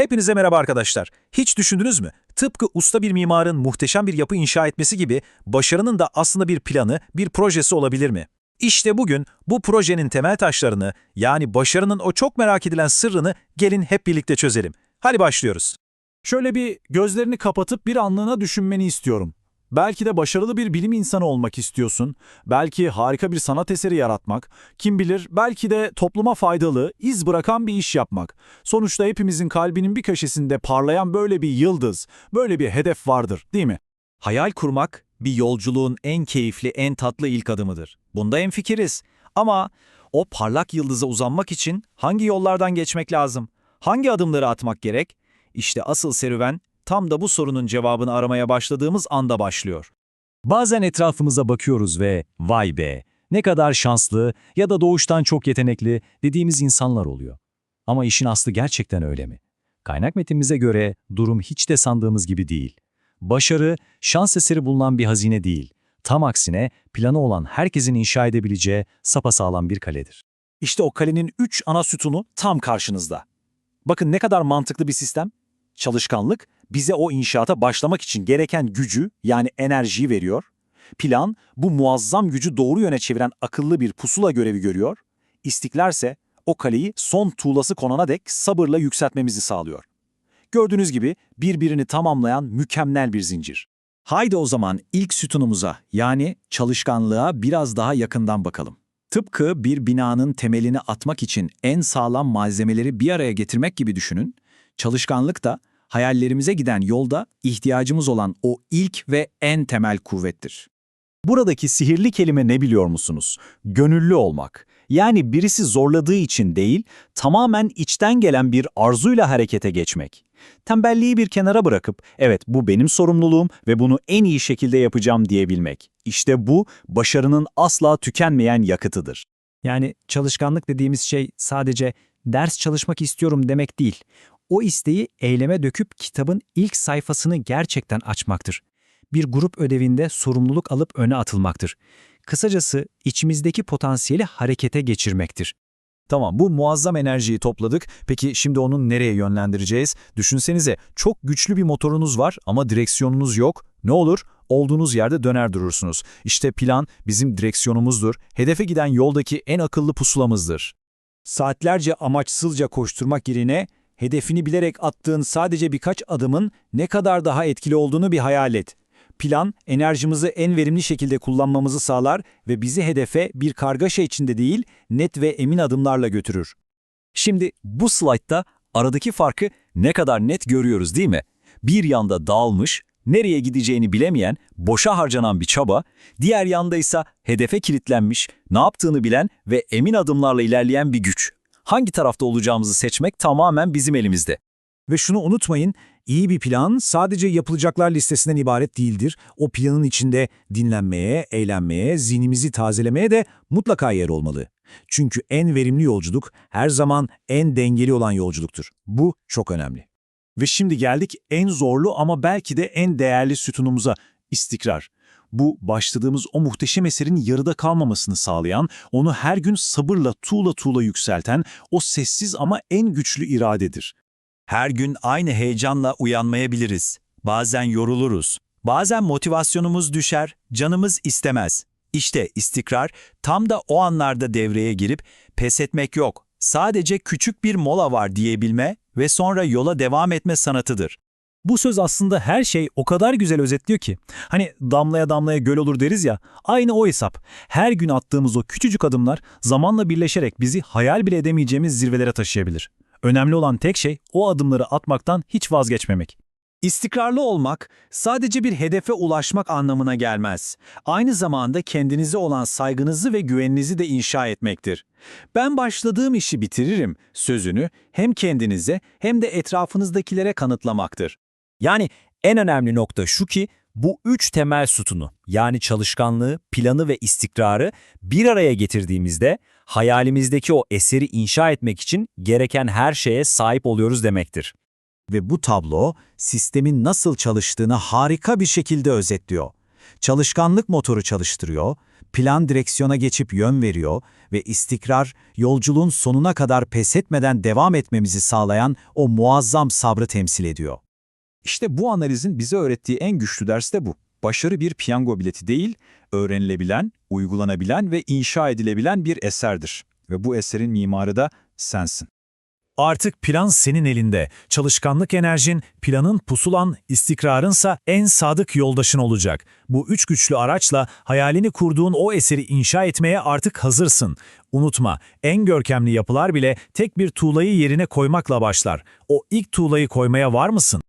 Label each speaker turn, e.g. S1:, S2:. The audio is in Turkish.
S1: Hepinize merhaba arkadaşlar. Hiç düşündünüz mü? Tıpkı usta bir mimarın muhteşem bir yapı inşa etmesi gibi başarının da aslında bir planı, bir projesi olabilir mi? İşte bugün bu projenin temel taşlarını, yani başarının o çok merak edilen sırrını gelin hep birlikte çözelim. Hadi başlıyoruz.
S2: Şöyle bir gözlerini kapatıp bir anlığına düşünmeni istiyorum. Belki de başarılı bir bilim insanı olmak istiyorsun. Belki harika bir sanat eseri yaratmak. Kim bilir belki de topluma faydalı, iz bırakan bir iş yapmak. Sonuçta hepimizin kalbinin bir köşesinde parlayan böyle bir yıldız, böyle bir hedef vardır değil mi?
S3: Hayal kurmak bir yolculuğun en keyifli, en tatlı ilk adımıdır. Bunda enfikiriz. Ama o parlak yıldıza uzanmak için hangi yollardan geçmek lazım? Hangi adımları atmak gerek? İşte asıl serüven tam da bu sorunun cevabını aramaya başladığımız anda başlıyor.
S4: Bazen etrafımıza bakıyoruz ve vay be ne kadar şanslı ya da doğuştan çok yetenekli dediğimiz insanlar oluyor. Ama işin aslı gerçekten öyle mi? Kaynak metnimize göre durum hiç de sandığımız gibi değil. Başarı, şans eseri bulunan bir hazine değil. Tam aksine planı olan herkesin inşa edebileceği sapasağlam bir kaledir.
S2: İşte o kalenin üç ana sütunu tam karşınızda. Bakın ne kadar mantıklı bir sistem. Çalışkanlık bize o inşaata başlamak için gereken gücü yani enerjiyi veriyor. Plan bu muazzam gücü doğru yöne çeviren akıllı bir pusula görevi görüyor. İstiklalse o kaleyi son tuğlası konana dek sabırla yükseltmemizi sağlıyor. Gördüğünüz gibi birbirini tamamlayan mükemmel bir zincir.
S3: Haydi o zaman ilk sütunumuza yani çalışkanlığa biraz daha yakından bakalım. Tıpkı bir binanın temelini atmak için en sağlam malzemeleri bir araya getirmek gibi düşünün. Çalışkanlık da hayallerimize giden yolda ihtiyacımız olan o ilk ve en temel kuvvettir.
S4: Buradaki sihirli kelime ne biliyor musunuz? Gönüllü olmak. Yani birisi zorladığı için değil, tamamen içten gelen bir arzuyla harekete geçmek. Tembelliği bir kenara bırakıp, evet bu benim sorumluluğum ve bunu en iyi şekilde yapacağım diyebilmek. İşte bu, başarının asla tükenmeyen yakıtıdır.
S5: Yani çalışkanlık dediğimiz şey sadece ders çalışmak istiyorum demek değil. O isteği eyleme döküp kitabın ilk sayfasını gerçekten açmaktır. Bir grup ödevinde sorumluluk alıp öne atılmaktır. Kısacası içimizdeki potansiyeli harekete geçirmektir.
S4: Tamam bu muazzam enerjiyi topladık. Peki şimdi onu nereye yönlendireceğiz? Düşünsenize çok güçlü bir motorunuz var ama direksiyonunuz yok. Ne olur? Olduğunuz yerde döner durursunuz. İşte plan bizim direksiyonumuzdur. Hedefe giden yoldaki en akıllı pusulamızdır.
S2: Saatlerce amaçsızca koşturmak yerine hedefini bilerek attığın sadece birkaç adımın ne kadar daha etkili olduğunu bir hayal et. Plan, enerjimizi en verimli şekilde kullanmamızı sağlar ve bizi hedefe bir kargaşa içinde değil, net ve emin adımlarla götürür.
S4: Şimdi bu slaytta aradaki farkı ne kadar net görüyoruz değil mi? Bir yanda dağılmış, nereye gideceğini bilemeyen, boşa harcanan bir çaba, diğer yanda ise hedefe kilitlenmiş, ne yaptığını bilen ve emin adımlarla ilerleyen bir güç. Hangi tarafta olacağımızı seçmek tamamen bizim elimizde.
S6: Ve şunu unutmayın, iyi bir plan sadece yapılacaklar listesinden ibaret değildir. O planın içinde dinlenmeye, eğlenmeye, zihnimizi tazelemeye de mutlaka yer olmalı. Çünkü en verimli yolculuk her zaman en dengeli olan yolculuktur. Bu çok önemli.
S2: Ve şimdi geldik en zorlu ama belki de en değerli sütunumuza, istikrar. Bu başladığımız o muhteşem eserin yarıda kalmamasını sağlayan, onu her gün sabırla tuğla tuğla yükselten o sessiz ama en güçlü iradedir.
S3: Her gün aynı heyecanla uyanmayabiliriz. Bazen yoruluruz. Bazen motivasyonumuz düşer, canımız istemez. İşte istikrar tam da o anlarda devreye girip pes etmek yok. Sadece küçük bir mola var diyebilme ve sonra yola devam etme sanatıdır.
S4: Bu söz aslında her şey o kadar güzel özetliyor ki. Hani damlaya damlaya göl olur deriz ya, aynı o hesap. Her gün attığımız o küçücük adımlar zamanla birleşerek bizi hayal bile edemeyeceğimiz zirvelere taşıyabilir. Önemli olan tek şey o adımları atmaktan hiç vazgeçmemek.
S2: İstikrarlı olmak sadece bir hedefe ulaşmak anlamına gelmez. Aynı zamanda kendinize olan saygınızı ve güveninizi de inşa etmektir. Ben başladığım işi bitiririm sözünü hem kendinize hem de etrafınızdakilere kanıtlamaktır.
S4: Yani en önemli nokta şu ki bu üç temel sütunu yani çalışkanlığı, planı ve istikrarı bir araya getirdiğimizde hayalimizdeki o eseri inşa etmek için gereken her şeye sahip oluyoruz demektir.
S6: Ve bu tablo sistemin nasıl çalıştığını harika bir şekilde özetliyor. Çalışkanlık motoru çalıştırıyor, Plan direksiyona geçip yön veriyor ve istikrar, yolculuğun sonuna kadar pes etmeden devam etmemizi sağlayan o muazzam sabrı temsil ediyor.
S2: İşte bu analizin bize öğrettiği en güçlü ders de bu. Başarı bir piyango bileti değil, öğrenilebilen, uygulanabilen ve inşa edilebilen bir eserdir. Ve bu eserin mimarı da sensin.
S1: Artık plan senin elinde. Çalışkanlık enerjin, planın pusulan, istikrarınsa en sadık yoldaşın olacak. Bu üç güçlü araçla hayalini kurduğun o eseri inşa etmeye artık hazırsın. Unutma, en görkemli yapılar bile tek bir tuğlayı yerine koymakla başlar. O ilk tuğlayı koymaya var mısın?